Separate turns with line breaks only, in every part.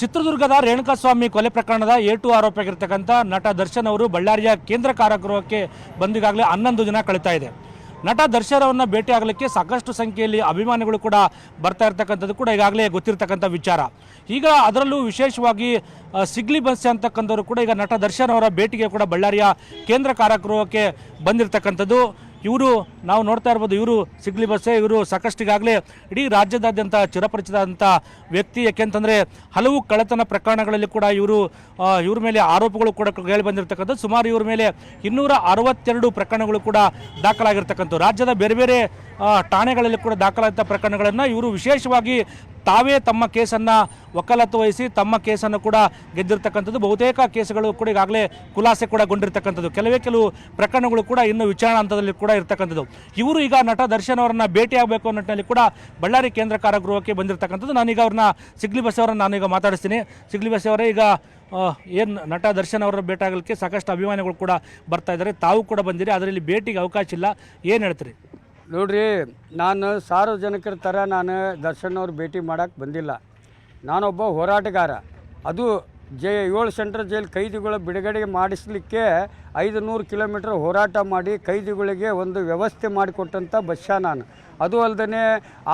ಚಿತ್ರದುರ್ಗದ ರೇಣುಕಾಸ್ವಾಮಿ ಕೊಲೆ ಪ್ರಕರಣದ ಎ ಟು ಆರೋಪಿಯಾಗಿರ್ತಕ್ಕಂಥ ನಟ ದರ್ಶನ್ ಅವರು ಬಳ್ಳಾರಿಯ ಕೇಂದ್ರ ಕಾರಾಗೃಹಕ್ಕೆ ಬಂದಿಗಾಗಲೇ ಹನ್ನೊಂದು ದಿನ ಕಳೀತಾ ಇದೆ. ನಟ ದರ್ಶನ್ ಅವರನ್ನ ಭೇಟಿಯಾಗಲಿಕ್ಕೆ ಸಾಕಷ್ಟು ಸಂಖ್ಯೆಯಲ್ಲಿ ಅಭಿಮಾನಿಗಳು ಕೂಡ ಬರ್ತಾ ಇರ್ತಕ್ಕಂಥದ್ದು ಕೂಡ ಈಗಾಗಲೇ ಗೊತ್ತಿರ್ತಕ್ಕಂಥ ವಿಚಾರ. ಈಗ ಅದರಲ್ಲೂ ವಿಶೇಷವಾಗಿ ಸಿಗ್ಲಿ ಬಸ್ ಅಂತಕ್ಕಂಥವ್ರು ಕೂಡ ಈಗ ನಟ ದರ್ಶನ್ ಅವರ ಭೇಟಿಗೆ ಕೂಡ ಬಳ್ಳಾರಿಯ ಕೇಂದ್ರ ಕಾರಾಗೃಹಕ್ಕೆ ಬಂದಿರತಕ್ಕಂಥದ್ದು. ಇವರು ನಾವು ನೋಡ್ತಾ ಇರ್ಬೋದು, ಇವರು ಸಿಗ್ಲಿ ಬಸ್ಸೆ, ಇವರು ಸಾಕಷ್ಟಿಗಾಗಲೇ ಇಡೀ ರಾಜ್ಯದಾದ್ಯಂತ ಚಿರಪರಿಚಿತಾದಂಥ ವ್ಯಕ್ತಿ. ಯಾಕೆಂತಂದರೆ ಹಲವು ಕಳೆತನ ಪ್ರಕರಣಗಳಲ್ಲಿ ಕೂಡ ಇವರು ಇವ್ರ ಮೇಲೆ ಆರೋಪಗಳು ಕೂಡ ಕೇಳಿ ಬಂದಿರತಕ್ಕಂಥದ್ದು. ಸುಮಾರು ಇವ್ರ ಮೇಲೆ ಇನ್ನೂರ ಅರವತ್ತೆರಡು ಪ್ರಕರಣಗಳು ಕೂಡ ದಾಖಲಾಗಿರ್ತಕ್ಕಂಥ ರಾಜ್ಯದ ಬೇರೆ ಬೇರೆ ಠಾಣೆಗಳಲ್ಲಿ ಕೂಡ ದಾಖಲಾದ ಪ್ರಕರಣಗಳನ್ನು ಇವರು ವಿಶೇಷವಾಗಿ ತಾವೇ ತಮ್ಮ ಕೇಸನ್ನು ವಕಾಲತ್ತು ವಹಿಸಿ ತಮ್ಮ ಕೇಸನ್ನು ಕೂಡ ಗೆದ್ದಿರ್ತಕ್ಕಂಥದ್ದು. ಬಹುತೇಕ ಕೇಸುಗಳು ಕೂಡ ಈಗಾಗಲೇ ಖುಲಾಸೆ ಕೂಡ ಗೊಂಡಿರ್ತಕ್ಕಂಥದ್ದು. ಕೆಲವೇ ಕೆಲವು ಪ್ರಕರಣಗಳು ಕೂಡ ಇನ್ನು ವಿಚಾರಣಾ ಹಂತದಲ್ಲಿ ಕೂಡ ಇರ್ತಕ್ಕಂಥದ್ದು. ಇವರು ಈಗ ನಟ ದರ್ಶನ್ ಅವರನ್ನು ಭೇಟಿಯಾಗಬೇಕು ಅನ್ನೋ ನಿಟ್ಟಿನಲ್ಲಿ ಕೂಡ ಬಳ್ಳಾರಿ ಕೇಂದ್ರ ಕಾರಾಗೃಹಕ್ಕೆ ಬಂದಿರತಕ್ಕಂಥದ್ದು. ನಾನೀಗ ಅವ್ರನ್ನ ಸಿಗ್ಲಿ ಬಸ್ ಅವರನ್ನ ನಾನೀಗ ಮಾತಾಡಿಸ್ತೀನಿ. ಸಿಗ್ಲಿ ಬಸ್ ಅವರೇ ಈಗ ಏನು ನಟ ದರ್ಶನ್ ಅವರ ಭೇಟಾಗಲಿಕ್ಕೆ ಸಾಕಷ್ಟು ಅಭಿಮಾನಿಗಳು ಕೂಡ ಬರ್ತಾ ಇದ್ದಾರೆ. ತಾವು ಕೂಡ ಬಂದಿರಿ, ಅದರಲ್ಲಿ ಭೇಟಿಗೆ ಅವಕಾಶ ಇಲ್ಲ. ಏನು ಹೇಳ್ತೀರಿ?
ನೋಡ್ರಿ, ನಾನು ಸಾರ್ವಜನಿಕರ ಥರ ನಾನು ದರ್ಶನ್ ಅವ್ರು ಭೇಟಿ ಮಾಡೋಕ್ಕೆ ಬಂದಿಲ್ಲ. ನಾನೊಬ್ಬ ಹೋರಾಟಗಾರ. ಅದು ಜೆ ಏಳು ಸೆಂಟ್ರಲ್ ಜೈಲ್ ಕೈದಿಗಳ ಬಿಡುಗಡೆ ಮಾಡಿಸ್ಲಿಕ್ಕೆ ಐದು ನೂರು ಕಿಲೋಮೀಟ್ರ್ ಹೋರಾಟ ಮಾಡಿ ಕೈದಿಗಳಿಗೆ ಒಂದು ವ್ಯವಸ್ಥೆ ಮಾಡಿಕೊಟ್ಟಂಥ ಬಸ್ಸ ನಾನು. ಅದು ಅಲ್ಲದೆ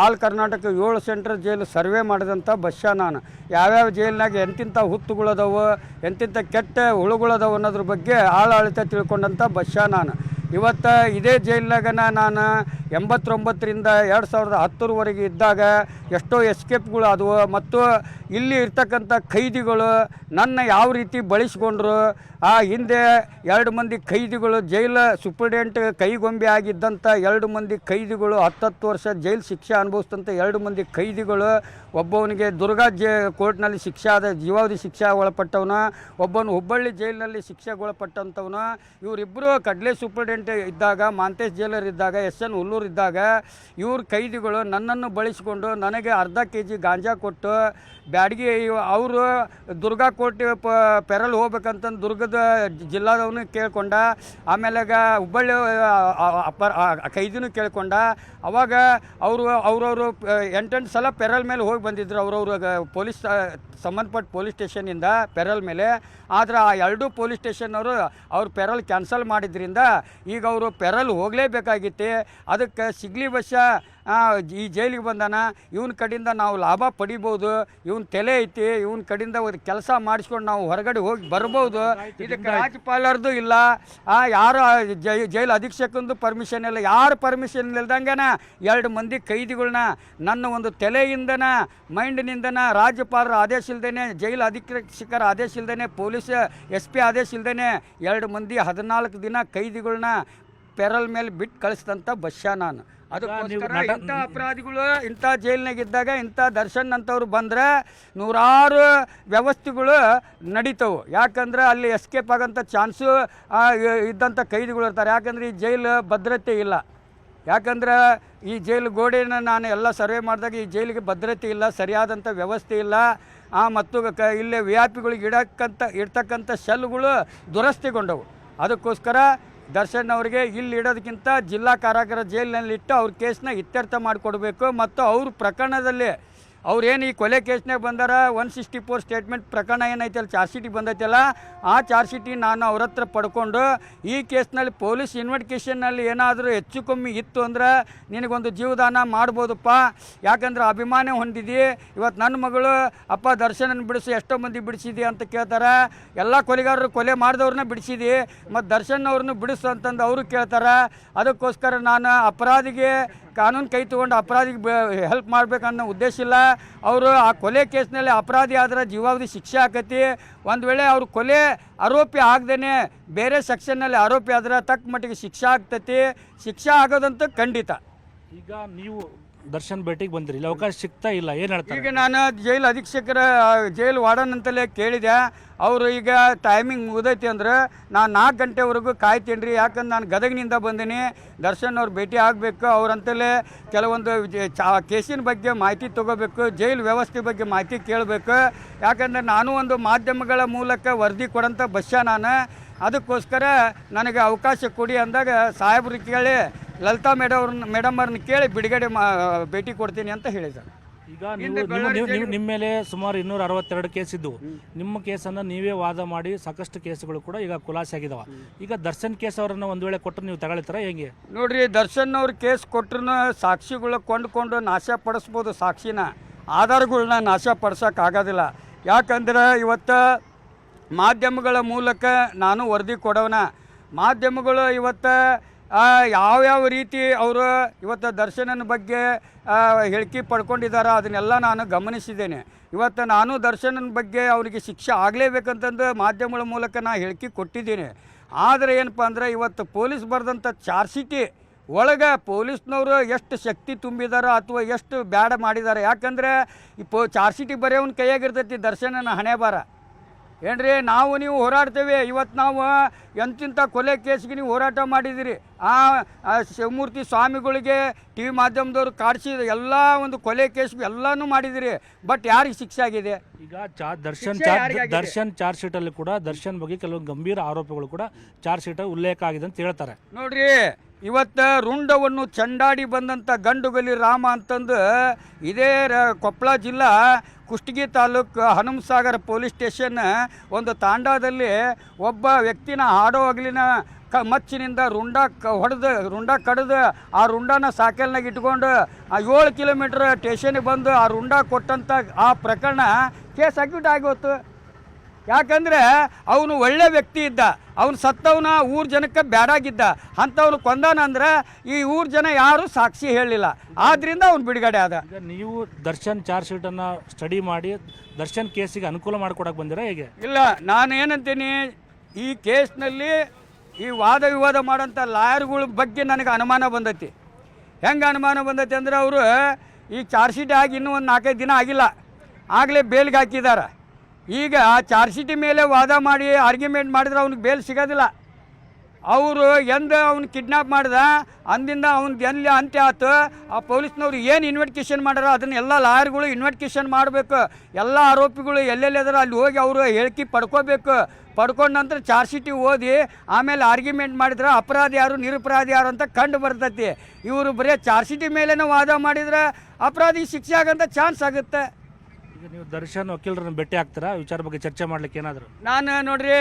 ಆಲ್ ಕರ್ನಾಟಕ ಏಳು ಸೆಂಟ್ರಲ್ ಜೈಲು ಸರ್ವೆ ಮಾಡಿದಂಥ ಬಸ್ಸ ನಾನು. ಯಾವ್ಯಾವ ಜೈಲಿನಾಗ ಎಂತಿಂಥ ಹುತ್ತುಗಳದಾವು ಎಂತಿಂಥ ಕೆಟ್ಟ ಹುಳುಗಳದಾವು ಅನ್ನೋದ್ರ ಬಗ್ಗೆ ಆಳಾಳಿತ ತಿಳ್ಕೊಂಡಂಥ ಬಸ್ಸ ನಾನು. ಇವತ್ತು ಇದೇ ಜೈಲ್ನಾಗನ ನಾನು ಎಂಬತ್ತೊಂಬತ್ತರಿಂದ ಎರಡು ಸಾವಿರದ ಹತ್ತರವರೆಗೆ ಇದ್ದಾಗ ಎಷ್ಟೋ ಎಸ್ಕೇಪ್ಗಳು ಆದವು. ಮತ್ತು ಇಲ್ಲಿ ಇರ್ತಕ್ಕಂಥ ಖೈದಿಗಳು ನನ್ನ ಯಾವ ರೀತಿ ಬಳಸ್ಕೊಂಡ್ರು, ಆ ಹಿಂದೆ ಎರಡು ಮಂದಿ ಖೈದಿಗಳು ಜೈಲ ಸುಪ್ರಿಡೆಂಟ್ ಕೈಗೊಂಬೆ ಆಗಿದ್ದಂಥ ಎರಡು ಮಂದಿ ಖೈದಿಗಳು ಹತ್ತತ್ತು ವರ್ಷ ಜೈಲು ಶಿಕ್ಷೆ ಅನುಭವಿಸಿದಂಥ ಎರಡು ಮಂದಿ ಖೈದಿಗಳು, ಒಬ್ಬವನಿಗೆ ದುರ್ಗಾ ಜೇ ಕೋರ್ಟ್ನಲ್ಲಿ ಶಿಕ್ಷೆ ಆದ ಜೀವಾವಧಿ ಶಿಕ್ಷೆ ಒಳಪಟ್ಟವನ, ಒಬ್ಬನು ಹುಬ್ಬಳ್ಳಿ ಜೈಲಿನಲ್ಲಿ ಶಿಕ್ಷೆ ಒಳಪಟ್ಟಂಥವನು. ಇವರಿಬ್ಬರು ಕಡ್ಲೆ ಸೂಪರಿಡೆಂಟ್ ಇದ್ದಾಗ, ಮಾಂತೇಶ್ ಜೈಲರ್ ಇದ್ದಾಗ, ಎಸ್ ಎನ್ ಇದ್ದಾಗ ಇವ್ರ ಕೈದಿಗಳು ನನ್ನನ್ನು ಬಳಸಿಕೊಂಡು ನನಗೆ ಅರ್ಧ ಕೆ ಜಿ ಗಾಂಜಾ ಕೊಟ್ಟು ಬ್ಯಾಡಗಿ ಅವರು ದುರ್ಗಾ ಕೋಟೆ ಪ ಪೆರಲ್ ಹೋಗ್ಬೇಕಂತಂದು ದುರ್ಗದ ಜಿಲ್ಲಾದವನು ಕೇಳ್ಕೊಂಡ ಆಮೇಲೆಗ ಹುಬ್ಬಳ್ಳಿ ಅಪ್ಪರ್ ಕೈದಿನೂ ಕೇಳ್ಕೊಂಡ. ಅವಾಗ ಅವರು, ಅವ್ರವರು ಎಂಟೆಂಟು ಸಲ ಪೆರಲ್ ಮೇಲೆ ಹೋಗಿ ಬಂದಿದ್ರು ಅವ್ರವ್ರ ಪೊಲೀಸ್ ಸಂಬಂಧಪಟ್ಟ ಪೊಲೀಸ್ ಸ್ಟೇಷನಿಂದ ಪೆರಲ್ ಮೇಲೆ. ಆದರೆ ಆ ಎರಡೂ ಪೊಲೀಸ್ ಸ್ಟೇಷನ್ನವರು ಅವ್ರ ಪೆರಲ್ ಕ್ಯಾನ್ಸಲ್ ಮಾಡಿದ್ರಿಂದ ಈಗ ಅವರು ಪೆರಲ್ ಹೋಗಲೇಬೇಕಾಗಿತ್ತೆ. ಅದಕ್ಕೆ ಸಿಗ್ಲಿ ಬಶ ಈ ಜೈಲಿಗೆ ಬಂದಾನ ಇವನ ಕಡೆಯಿಂದ ನಾವು ಲಾಭ ಪಡಿಬೋದು ಇವನ ತಲೆ ಐತಿ ಇವನ ಕಡೆಯಿಂದ ಒಂದು ಕೆಲಸ ಮಾಡಿಸ್ಕೊಂಡು ನಾವು ಹೊರಗಡೆ ಹೋಗಿ ಬರ್ಬೋದು. ಇದಕ್ಕೆ ರಾಜ್ಯಪಾಲರದು ಇಲ್ಲ. ಆ ಯಾರು ಜೈ ಜೈಲು ಅಧೀಕ್ಷಕಂದು ಪರ್ಮಿಷನ್ ಇಲ್ಲ. ಯಾರು ಪರ್ಮಿಷನ್ ಇಲ್ದಂಗೆನ ಎರಡು ಮಂದಿ ಕೈದಿಗಳನ್ನ ನನ್ನ ಒಂದು ತಲೆಯಿಂದನ ಮೈಂಡ್ನಿಂದನ ರಾಜ್ಯಪಾಲರ ಆದೇಶ ಇಲ್ದೇನೆ ಜೈಲು ಅಧೀಕ್ಷಕರ ಆದೇಶ ಇಲ್ದೇನೆ ಪೊಲೀಸ್ ಎಸ್ ಪಿ ಆದೇಶ ಇಲ್ದೇನೆ ಎರಡು ಮಂದಿ ಹದಿನಾಲ್ಕು ದಿನ ಕೈದಿಗಳನ್ನ ಪೆರಲ್ ಮೇಲೆ ಬಿಟ್ಟು ಕಳಿಸಿದಂಥ ಬಸ್ಸ ನಾನು. ಅದಕ್ಕೋಸ್ಕರ ಇಂಥ ಅಪರಾಧಿಗಳು ಇಂಥ ಜೈಲಿನಾಗ ಇದ್ದಾಗ ಇಂಥ ದರ್ಶನ್ ಅಂಥವ್ರು ಬಂದ್ರೆ ನೂರಾರು ವ್ಯವಸ್ಥೆಗಳು ನಡೀತವು. ಯಾಕಂದ್ರೆ ಅಲ್ಲಿ ಎಸ್ಕೇಪ್ ಆಗೋಂಥ ಚಾನ್ಸು ಇದ್ದಂಥ ಕೈದಿಗಳು ಇರ್ತಾರೆ. ಯಾಕಂದ್ರೆ ಈ ಜೈಲು ಭದ್ರತೆ ಇಲ್ಲ. ಯಾಕಂದ್ರೆ ಈ ಜೈಲು ಗೋಡೆನ ನಾನು ಎಲ್ಲ ಸರ್ವೆ ಮಾಡಿದಾಗ ಈ ಜೈಲಿಗೆ ಭದ್ರತೆ ಇಲ್ಲ ಸರಿಯಾದಂಥ ವ್ಯವಸ್ಥೆ ಇಲ್ಲ. ಆ ಮತ್ತು ಕ ಇಲ್ಲೇ ವಿ ಐ ಪಿಗಳಿಗೆ ಇಡಕ್ಕಂಥ ಇಡ್ತಕ್ಕಂಥ ಶೆಲ್ಗಳು ದುರಸ್ತಿಗೊಂಡವು. ಅದಕ್ಕೋಸ್ಕರ ದರ್ಶನ್ ಅವರಿಗೆ ಇಲ್ಲಿ ಇಡೋದಕ್ಕಿಂತ ಜಿಲ್ಲಾ ಕಾರಾಗೃಹ ಜೈಲಿನಲ್ಲಿಟ್ಟು ಅವ್ರ ಕೇಸನ್ನ ಇತ್ಯರ್ಥ ಮಾಡಿಕೊಡ್ಬೇಕು ಮತ್ತು ಅವ್ರ ಪ್ರಕರಣದಲ್ಲಿ ಅವ್ರೇನು ಈ ಕೊಲೆ ಕೇಸ್ನಾಗ ಬಂದಾರ? ಒನ್ ಸಿಕ್ಸ್ಟಿ ಫೋರ್ ಸ್ಟೇಟ್ಮೆಂಟ್ ಪ್ರಕರಣ ಏನೈತಲ್ಲ ಚಾರ್ಜ್ ಶೀಟಿಗೆ ಬಂದೈತಲ್ಲ? ಆ ಚಾರ್ಜ್ ಶೀಟಿ ನಾನು ಅವ್ರ ಹತ್ರ ಪಡ್ಕೊಂಡು, ಈ ಕೇಸ್ನಲ್ಲಿ ಪೊಲೀಸ್ ಇನ್ವೆಸ್ಟಿಗೇಷನ್ನಲ್ಲಿ ಏನಾದರೂ ಹೆಚ್ಚು ಕಮ್ಮಿ ಇತ್ತು ಅಂದ್ರೆ ನಿನಗೊಂದು ಜೀವದಾನ ಮಾಡ್ಬೋದಪ್ಪ. ಯಾಕಂದ್ರೆ ಅಭಿಮಾನ ಹೊಂದಿದಿ. ಇವತ್ತು ನನ್ನ ಮಗಳು, ಅಪ್ಪ ದರ್ಶನನ ಬಿಡಿಸಿ, ಎಷ್ಟೋ ಮಂದಿ ಬಿಡಿಸಿದಿ ಅಂತ ಕೇಳ್ತಾರೆ. ಎಲ್ಲ ಕೊಲೆಗಾರರು ಕೊಲೆ ಮಾಡಿದವ್ರನ್ನ ಬಿಡಿಸಿದಿ. ಮತ್ತು ದರ್ಶನ್ ಅವ್ರನ್ನ ಬಿಡಿಸು ಅಂತಂದು ಅವರು ಕೇಳ್ತಾರೆ. ಅದಕ್ಕೋಸ್ಕರ ನಾನು ಅಪರಾಧಿಗೆ ಕಾನೂನು ಕೈ ತೊಗೊಂಡು ಅಪರಾಧಿಗೆ ಹೆಲ್ಪ್ ಮಾಡ್ಬೇಕನ್ನೋ ಉದ್ದೇಶ ಇಲ್ಲ. ಅವರು ಆ ಕೊಲೆ ಕೇಸ್ನಲ್ಲಿ ಅಪರಾಧಿ ಆದ್ರೆ ಜೀವಾವಧಿ ಶಿಕ್ಷೆ ಆಕತಿ. ಒಂದು ವೇಳೆ ಅವರು ಕೊಲೆ ಆರೋಪಿ ಆಗದೇ ಬೇರೆ ಸೆಕ್ಷನ್ನಲ್ಲಿ ಆರೋಪಿ ಆದ್ರೆ ತಕ್ಕ ಮಟ್ಟಿಗೆ ಶಿಕ್ಷೆ ಆಗ್ತತಿ. ಶಿಕ್ಷೆ ಆಗೋದಂತೂ ಖಂಡಿತ.
ಈಗ ನೀವು ದರ್ಶನ್ ಭೇಟಿಗೆ ಬಂದ್ರಿ. ಇಲ್ಲಿ ಅವಕಾಶ ಸಿಗ್ತಾ ಇಲ್ಲ. ಏನು ಹೇಳ್ತಾರೆ?
ಈಗ ನಾನು ಜೈಲು ಅಧೀಕ್ಷಕರ, ಜೈಲು ವಾರ್ಡನ್ ಅಂತಲೇ ಕೇಳಿದೆ. ಅವರು ಈಗ ಟೈಮಿಂಗ್ ಮುಗ್ದೈತಿ ಅಂದ್ರೆ ನಾನು ನಾಲ್ಕು ಗಂಟೆವರೆಗೂ ಕಾಯ್ತೀನಿ ರೀ. ಯಾಕಂದ್ರೆ ನಾನು ಗದಗಿನಿಂದ ಬಂದೀನಿ. ದರ್ಶನ್ ಅವ್ರು ಭೇಟಿ ಆಗಬೇಕು. ಅವ್ರಂತಲೇ ಕೆಲವೊಂದು ಕೇಸಿನ ಬಗ್ಗೆ ಮಾಹಿತಿ ತಗೋಬೇಕು. ಜೈಲು ವ್ಯವಸ್ಥೆ ಬಗ್ಗೆ ಮಾಹಿತಿ ಕೇಳಬೇಕು. ಯಾಕಂದ್ರೆ ನಾನು ಒಂದು ಮಾಧ್ಯಮಗಳ ಮೂಲಕ ವರದಿ ಕೊಡೋಂಥ ಬಸ್ಸ ನಾನು. ಅದಕ್ಕೋಸ್ಕರ ನನಗೆ ಅವಕಾಶ ಕೊಡಿ ಅಂದಾಗ ಸಾಹೇಬ್ರಿಗೆ ಕೇಳಿ ಲಲಿತಾ ಮೇಡಮ್ ಅವ್ರನ್ನ ಮೇಡಮ್ ಅವ್ರನ್ನ ಕೇಳಿ ಬಿಡುಗಡೆ ಮಾ ಭೇಟಿ ಕೊಡ್ತೀನಿ ಅಂತ ಹೇಳಿದ್ದಾರೆ
ಈಗ ನೀವು ನಿಮ್ಮ- ನೀವು- ನೀವು- ನಿಮ್ಮ ಮೇಲೆ ಸುಮಾರು ಇನ್ನೂರ ಅರವತ್ತೆರಡು ಕೇಸ್ ಇದ್ದವು ನಿಮ್ಮ ಕೇಸನ್ನು ನೀವೇ ವಾದ ಮಾಡಿ ಸಾಕಷ್ಟು ಕೇಸ್ಗಳು ಕೂಡ ಈಗ ಖುಲಾಸೆ ಆಗಿದಾವ. ಈಗ ದರ್ಶನ್ ಕೇಸ್ ಅವರನ್ನ ಒಂದು ವೇಳೆ ಕೊಟ್ಟರೆ ನೀವು ತಗೊಳ್ತೀರಾ ಹೆಂಗೆ?
ನೋಡ್ರಿ ದರ್ಶನ್ ಅವ್ರ ಕೇಸ್ ಕೊಟ್ರು ಸಾಕ್ಷಿಗಳ ಕೊಂಡ್ಕೊಂಡು ನಾಶ ಪಡಿಸ್ಬೋದು ಸಾಕ್ಷಿನ. ಆಧಾರಗಳನ್ನ ನಾಶ ಪಡ್ಸೋಕ್ಕಾಗೋದಿಲ್ಲ ಆಗೋದಿಲ್ಲ. ಯಾಕಂದ್ರೆ ಇವತ್ತು ಮಾಧ್ಯಮಗಳ ಮೂಲಕ ನಾನು ವರದಿ ಕೊಡೋಣ ಮಾಧ್ಯಮಗಳು ಇವತ್ತು ಯಾವ್ಯಾವ ರೀತಿ ಅವರು ಇವತ್ತು ದರ್ಶನನ ಬಗ್ಗೆ ಹೇಳಿಕೆ ಪಡ್ಕೊಂಡಿದ್ದಾರೆ ಅದನ್ನೆಲ್ಲ ನಾನು ಗಮನಿಸಿದ್ದೇನೆ. ಇವತ್ತು ನಾನು ದರ್ಶನನ ಬಗ್ಗೆ ಅವರಿಗೆ ಶಿಕ್ಷೆ ಆಗಲೇಬೇಕಂತಂದು ಮಾಧ್ಯಮಗಳ ಮೂಲಕ ನಾನು ಹೇಳಿಕೆ ಕೊಟ್ಟಿದ್ದೀನಿ. ಆದರೆ ಏನಪ್ಪ ಅಂದ್ರೆ ಇವತ್ತು ಪೊಲೀಸ್ ಬರೆದಂಥ ಚಾರ್ಜ್ ಶೀಟಿ ಒಳಗೆ ಪೊಲೀಸ್ನವರು ಎಷ್ಟು ಶಕ್ತಿ ತುಂಬಿದಾರೋ ಅಥವಾ ಎಷ್ಟು ಬ್ಯಾಡ ಮಾಡಿದ್ದಾರೆ ಯಾಕಂದರೆ ಈ ಪೋ, ಚಾರ್ಜ್ ಶೀಟಿ ಬರೆಯೋನ್ ಕೈಯಾಗಿರ್ತೈತಿ ದರ್ಶನನ ಹಣೆ ಬಾರ ಏನ್ರಿ ನಾವು ನೀವು ಹೋರಾಡ್ತೇವೆ. ಇವತ್ತು ನಾವು ಎಂತಿಂಥ ಕೊಲೆ ಕೇಸ್ಗೆ ನೀವು ಹೋರಾಟ ಮಾಡಿದಿರಿ. ಆ ಶಿವಮೂರ್ತಿ ಸ್ವಾಮಿಗಳಿಗೆ ಟಿ ವಿ ಮಾಧ್ಯಮದವ್ರು ಕಾಡಿಸಿ ಎಲ್ಲ ಒಂದು ಕೊಲೆ ಕೇಸ್ಗೆ ಎಲ್ಲನೂ ಮಾಡಿದಿರಿ. ಬಟ್ ಯಾರಿಗೆ ಶಿಕ್ಷೆ ಆಗಿದೆ?
ಈಗ ಚಾ ದರ್ಶನ್
ಶಿಕ್ಷೆ
ಚಾರ್ಜ್
ಯಾರಿಗಾಗಿದೆ?
ದರ್ಶನ್ ಚಾರ್ಜ್ ಶೀಟ್ ಅಲ್ಲಿ ಕೂಡ ದರ್ಶನ್ ಬಗ್ಗೆ ಕೆಲವು ಗಂಭೀರ ಆರೋಪಗಳು ಕೂಡ ಚಾರ್ಜ್ ಶೀಟ್ ಉಲ್ಲೇಖ ಆಗಿದೆ ಅಂತ ಹೇಳ್ತಾರೆ.
ನೋಡ್ರಿ ಇವತ್ತು ರುಂಡವನ್ನು ಚಂಡಾಡಿ ಬಂದಂಥ ಗಂಡುಗಲಿ ರಾಮ ಅಂತಂದು ಇದೇ ಕೊಪ್ಪಳ ಜಿಲ್ಲಾ ಕುಷ್ಟಗಿ ತಾಲೂಕು ಹನುಮಸಾಗರ ಪೊಲೀಸ್ ಸ್ಟೇಷನ್ ಒಂದು ತಾಂಡಾದಲ್ಲಿ ಒಬ್ಬ ವ್ಯಕ್ತಿನ ಹಾಡೋ ಹಗಲಿನ ಕ ಮಚ್ಚಿನಿಂದ ರುಂಡ ಕ ಹೊಡೆದು, ರುಂಡ ಕಡ್ದು ಆ ರುಂಡನ ಸಾಕಲ್ನಾಗ ಇಟ್ಕೊಂಡು ಆ ಏಳು ಕಿಲೋಮೀಟ್ರ್ ಸ್ಟೇಷನಿಗೆ ಬಂದು ಆ ರುಂಡ ಕೊಟ್ಟಂಥ ಆ ಪ್ರಕರಣ ಕೇಸ್ ಹಾಕಿಬಿಟ್ಟು ಆಗೋತು. ಯಾಕಂದ್ರೆ ಅವನು ಒಳ್ಳೆ ವ್ಯಕ್ತಿ ಇದ್ದ. ಅವನು ಸತ್ತವನ ಊರು ಜನಕ್ಕೆ ಬ್ಯಾಡಾಗಿದ್ದ. ಅಂಥವ್ನು ಕೊಂದಾನ ಅಂದ್ರೆ ಈ ಊರು ಜನ ಯಾರೂ ಸಾಕ್ಷಿ ಹೇಳಲಿಲ್ಲ. ಆದ್ದರಿಂದ ಅವ್ನು ಬಿಡುಗಡೆ ಆದ.
ನೀವು ದರ್ಶನ್ ಚಾರ್ಜ್ ಶೀಟನ್ನು ಸ್ಟಡಿ ಮಾಡಿ ದರ್ಶನ್ ಕೇಸಿಗೆ ಅನುಕೂಲ ಮಾಡಿಕೊಡಕ್ಕೆ ಬಂದಿರ ಹೇಗೆ?
ಇಲ್ಲ ನಾನು ಏನಂತೀನಿ ಈ ಕೇಸ್ನಲ್ಲಿ ಈ ವಾದ ವಿವಾದ ಮಾಡೋಂಥ ಲಾಯರ್ಗಳ ಬಗ್ಗೆ ನನಗೆ ಅನುಮಾನ ಬಂದೈತಿ. ಹೆಂಗೆ ಅನುಮಾನ ಬಂದೈತಿ ಅಂದ್ರೆ ಅವರು ಈ ಚಾರ್ಜ್ ಶೀಟ್ ಆಗಿ ಇನ್ನೂ ಒಂದು ನಾಲ್ಕೈದು ದಿನ ಆಗಿಲ್ಲ. ಆಗಲೇ ಬೇಲ್ಗೆ ಹಾಕಿದ್ದಾರೆ. ಈಗ ಚಾರ್ಜ್ ಶೀಟ್ ಮೇಲೆ ವಾದ ಮಾಡಿ ಆರ್ಗ್ಯುಮೆಂಟ್ ಮಾಡಿದ್ರೆ ಅವ್ನಿಗೆ ಬೇಲ್ ಸಿಗೋದಿಲ್ಲ. ಅವರು ಎಂದ ಅವ್ನು ಕಿಡ್ನಾಪ್ ಮಾಡ್ದ, ಅಂದಿಂದ ಅವ್ನು ಎಲ್ಲಿ ಅಂತ್ಯ ಆತು, ಆ ಪೊಲೀಸ್ನವ್ರು ಏನು ಇನ್ವೆಸ್ಟಿಗೇಷನ್ ಮಾಡ್ಯಾರ ಅದನ್ನ ಎಲ್ಲ ಲಾಯರ್ಗಳು ಇನ್ವೆಸ್ಟಿಗೇಷನ್ ಮಾಡಬೇಕು. ಎಲ್ಲ ಆರೋಪಿಗಳು ಎಲ್ಲೆಲ್ಲಿ ಅದರ ಅಲ್ಲಿ ಹೋಗಿ ಅವರು ಹೇಳಿಕೆ ಪಡ್ಕೋಬೇಕು. ಪಡ್ಕೊಂಡ ನಂತರ ಚಾರ್ಜ್ ಶೀಟಿ ಓದಿ, ಆಮೇಲೆ ಆರ್ಗ್ಯುಮೆಂಟ್ ಮಾಡಿದ್ರೆ ಅಪರಾಧಿ ಯಾರು, ನಿರಪರಾಧಿ ಯಾರು ಅಂತ ಕಂಡು ಬರ್ತೈತಿ. ಇವರು ಬರೀ ಚಾರ್ಜ್ ಶೀಟಿ ಮೇಲೇನೋ ವಾದ ಮಾಡಿದ್ರೆ ಅಪರಾಧಿ ಶಿಕ್ಷೆ ಆಗಂತ ಚಾನ್ಸ್ ಆಗುತ್ತೆ.
ಈಗ ನೀವು ದರ್ಶನ್ ವಕೀಲರನ್ನು ಭೇಟಿ ಆಗ್ತೀರಾ? ವಿಚಾರ ಬಗ್ಗೆ ಚರ್ಚೆ ಮಾಡ್ಲಿಕ್ಕೆ ಏನಾದರೂ?
ನಾನು ನೋಡ್ರಿ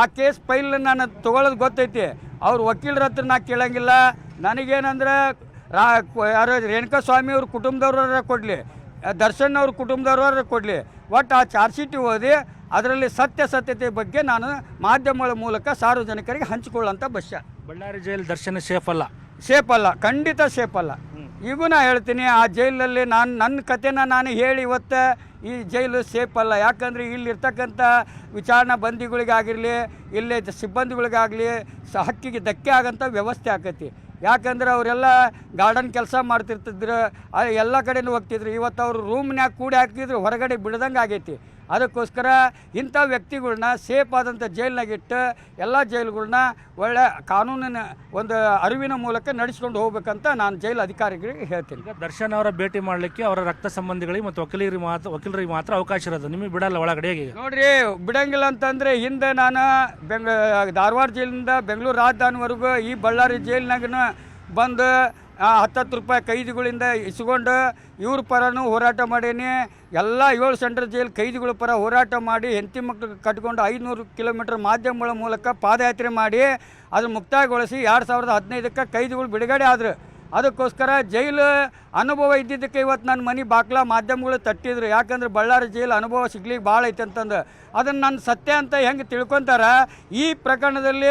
ಆ ಕೇಸ್ ಫೈಲ್ ನಾನು ತಗೊಳ್ಳೋದು ಗೊತ್ತೈತಿ. ಅವ್ರ ವಕೀಲರ ಹತ್ರ ನಾ ಕೇಳಂಗಿಲ್ಲ. ನನಗೇನಂದ್ರೆ ರಾ ಯಾರು ರೇಣುಕಾ ಸ್ವಾಮಿ ಅವ್ರ ಕುಟುಂಬದವ್ರ ಕೊಡಲಿ. ದರ್ಶನ್ ಅವ್ರ ಕುಟುಂಬದವ್ರ ಕೊಡಲಿ. ಒಟ್ಟು ಆ ಚಾರ್ಜ್ ಶೀಟ್ ಓದಿ ಅದರಲ್ಲಿ ಸತ್ಯ ಸತ್ಯತೆ ಬಗ್ಗೆ ನಾನು ಮಾಧ್ಯಮಗಳ ಮೂಲಕ ಸಾರ್ವಜನಿಕರಿಗೆ ಹಂಚಿಕೊಳ್ಳುವಂಥ ಬಸ್ಯ
ಬಳ್ಳಾರಿ ಜೈಲ್ ದರ್ಶನ ಸೇಫ್ ಅಲ್ಲ?
ಸೇಫ್ ಅಲ್ಲ ಖಂಡಿತ ಸೇಫ್ ಅಲ್ಲ. ಈಗೂ ನಾ ಹೇಳ್ತೀನಿ, ಆ ಜೈಲಲ್ಲಿ ನಾನು ನನ್ನ ಕತೆನ ನಾನು ಹೇಳಿ ಇವತ್ತು ಈ ಜೈಲು ಸೇಫ್ ಅಲ್ಲ. ಯಾಕಂದರೆ ಇಲ್ಲಿರ್ತಕ್ಕಂಥ ವಿಚಾರಣಾ ಬಂದಿಗಳಿಗಾಗಿರಲಿ, ಇಲ್ಲಿ ಸಿಬ್ಬಂದಿಗಳಿಗಾಗಲಿ, ಸ ಹಕ್ಕಿಗೆ ಧಕ್ಕೆ ಆಗಂಥ ವ್ಯವಸ್ಥೆ ಆಕೈತಿ. ಯಾಕಂದ್ರೆ ಅವರೆಲ್ಲ ಗಾರ್ಡನ್ ಕೆಲಸ ಮಾಡ್ತಿರ್ತಿದ್ರು ಎಲ್ಲ ಕಡೆನೂ ಹೋಗ್ತಿದ್ರು. ಇವತ್ತು ಅವರು ರೂಮ್ನ್ಯಾಗ ಕೂಡಿ ಹಾಕಿದ್ರು, ಹೊರಗಡೆ ಬಿಡ್ದಂಗೆ ಆಗೈತಿ ಅದಕ್ಕೋಸ್ಕರ ಇಂಥ ವ್ಯಕ್ತಿಗಳನ್ನ ಸೇಫ್ ಆದಂಥ ಜೈಲ್ನಾಗ ಇಟ್ಟು ಎಲ್ಲ ಜೈಲುಗಳನ್ನ ಒಳ್ಳೆ ಕಾನೂನಿನ ಒಂದು ಅರಿವಿನ ಮೂಲಕ ನಡೆಸ್ಕೊಂಡು ಹೋಗ್ಬೇಕಂತ ನಾನು ಜೈಲು ಅಧಿಕಾರಿಗಳಿಗೆ ಹೇಳ್ತೀನಿ.
ದರ್ಶನ್ ಅವರ ಭೇಟಿ ಮಾಡಲಿಕ್ಕೆ ಅವರ ರಕ್ತ ಸಂಬಂಧಿಗಳಿಗೆ ಮತ್ತು ವಕೀಲರಿಗೆ ಮಾತ್ರ ವಕೀಲರಿಗೆ ಮಾತ್ರ ಅವಕಾಶ ಇರೋದು. ನಿಮಗೆ ಬಿಡಲ್ಲ ಒಳಗಡೆ
ನೋಡ್ರಿ ಬಿಡಂಗಿಲ್ಲ ಅಂತಂದ್ರೆ ಹಿಂದೆ ನಾನು ಬೆಂಗ ಧಾರವಾಡ ಜೈಲಿನಿಂದ ಬೆಂಗಳೂರು ರಾಜಧಾನಿವರೆಗೂ ಈ ಬಳ್ಳಾರಿ ಜೈಲಿನಾಗ ಬಂದು ಹತ್ತತ್ತು ರೂಪಾಯಿ ಕೈದಿಗಳಿಂದ ಇಸ್ಕೊಂಡು ಇವ್ರ ಪರನೂ ಹೋರಾಟ ಮಾಡೀನಿ. ಎಲ್ಲ ಏಳು ಸೆಂಟ್ರ್ ಜೈಲ್ ಕೈದಿಗಳ ಪರ ಹೋರಾಟ ಮಾಡಿ ಹೆಂಡತಿ ಮಕ್ಕಳು ಕಟ್ಕೊಂಡು ಐದುನೂರು ಕಿಲೋಮೀಟ್ರ್ ಮಾಧ್ಯಮಗಳ ಮೂಲಕ ಪಾದಯಾತ್ರೆ ಮಾಡಿ ಅದನ್ನು ಮುಕ್ತಾಯಗೊಳಿಸಿ ಎರಡು ಸಾವಿರದ ಹದಿನೈದಕ್ಕೆ ಕೈದಿಗಳು ಬಿಡುಗಡೆ ಆದರು. ಅದಕ್ಕೋಸ್ಕರ ಜೈಲು ಅನುಭವ ಇದ್ದಿದ್ದಕ್ಕೆ ಇವತ್ತು ನನ್ನ ಮನೆ ಬಾಕ್ಲ ಮಾಧ್ಯಮಗಳು ತಟ್ಟಿದ್ರು. ಯಾಕಂದ್ರೆ ಬಳ್ಳಾರಿ ಜೈಲ್ ಅನುಭವ ಸಿಗ್ಲಿಕ್ಕೆ ಭಾಳ ಐತೆ ಅಂತಂದು. ಅದನ್ನು ನನ್ನ ಸತ್ಯ ಅಂತ ಹೆಂಗೆ ತಿಳ್ಕೊತಾರೆ? ಈ ಪ್ರಕರಣದಲ್ಲಿ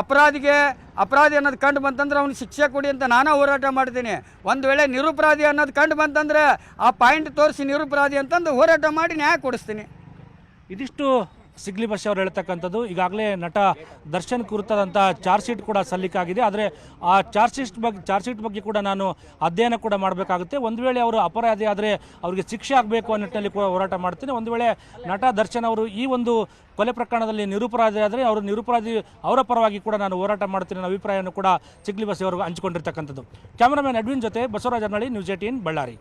ಅಪರಾಧಿಗೆ, ಅಪರಾಧಿ ಅನ್ನೋದು ಕಂಡು ಬಂತಂದ್ರೆ ಅವ್ನಿಗೆ ಶಿಕ್ಷೆ ಕೊಡಿ ಅಂತ ನಾನು ಹೋರಾಟ ಮಾಡ್ತೀನಿ. ಒಂದು ವೇಳೆ ನಿರುಪರಾಧಿ ಅನ್ನೋದು ಕಂಡು ಬಂತಂದ್ರೆ ಆ ಪಾಯಿಂಟ್ ತೋರಿಸಿ ನಿರುಪರಾಧಿ ಅಂತಂದು ಹೋರಾಟ ಮಾಡಿ ನ್ಯಾಯ ಕೊಡಿಸ್ತೀನಿ.
ಇದಿಷ್ಟು ಸಿಗ್ಲಿ ಬಸ್ ಅವರು ಹೇಳ್ತಕ್ಕಂಥದ್ದು. ಈಗಾಗಲೇ ನಟ ದರ್ಶನ್ ಕುರಿತಾದಂಥ ಚಾರ್ಜ್ ಶೀಟ್ ಕೂಡ ಸಲ್ಲಿಕಾಗಿದೆ. ಆದರೆ ಆ ಚಾರ್ಜ್ ಶೀಟ್ ಬಗ್ಗೆ ಚಾರ್ಜ್ ಶೀಟ್ ಬಗ್ಗೆ ಕೂಡ ನಾನು ಅಧ್ಯಯನ ಕೂಡ ಮಾಡಬೇಕಾಗುತ್ತೆ. ಒಂದು ವೇಳೆ ಅವರು ಅಪರಾಧಿ ಆದರೆ ಅವರಿಗೆ ಶಿಕ್ಷೆ ಆಗಬೇಕು ಅನ್ನೋ ನಿಟ್ಟಿನಲ್ಲಿ ಕೂಡ ಹೋರಾಟ ಮಾಡ್ತೀನಿ. ಒಂದು ವೇಳೆ ನಟ ದರ್ಶನ್ ಅವರು ಈ ಒಂದು ಕೊಲೆ ಪ್ರಕರಣದಲ್ಲಿ ನಿರುಪರಾಧಿ ಆದರೆ ಅವರು ನಿರುಪರಾಧಿ ಅವರ ಪರವಾಗಿ ಕೂಡ ನಾನು ಹೋರಾಟ ಮಾಡ್ತೀನಿ ಅನ್ನೋ ಅಭಿಪ್ರಾಯವನ್ನು ಕೂಡ ಚಿಗ್ಲಿ ಬಸ್ ಅವರು ಹಂಚಿಕೊಂಡಿರ್ತಕ್ಕಂಥದ್ದು. ಕ್ಯಾಮರಾಮನ್ ಅಡ್ವಿನ್ ಜೊತೆ ಬಸವರಾಜ ನಳ್ಳಿ, ನ್ಯೂಸ್ ಏಟೀನ್ ಬಳ್ಳಾರಿ.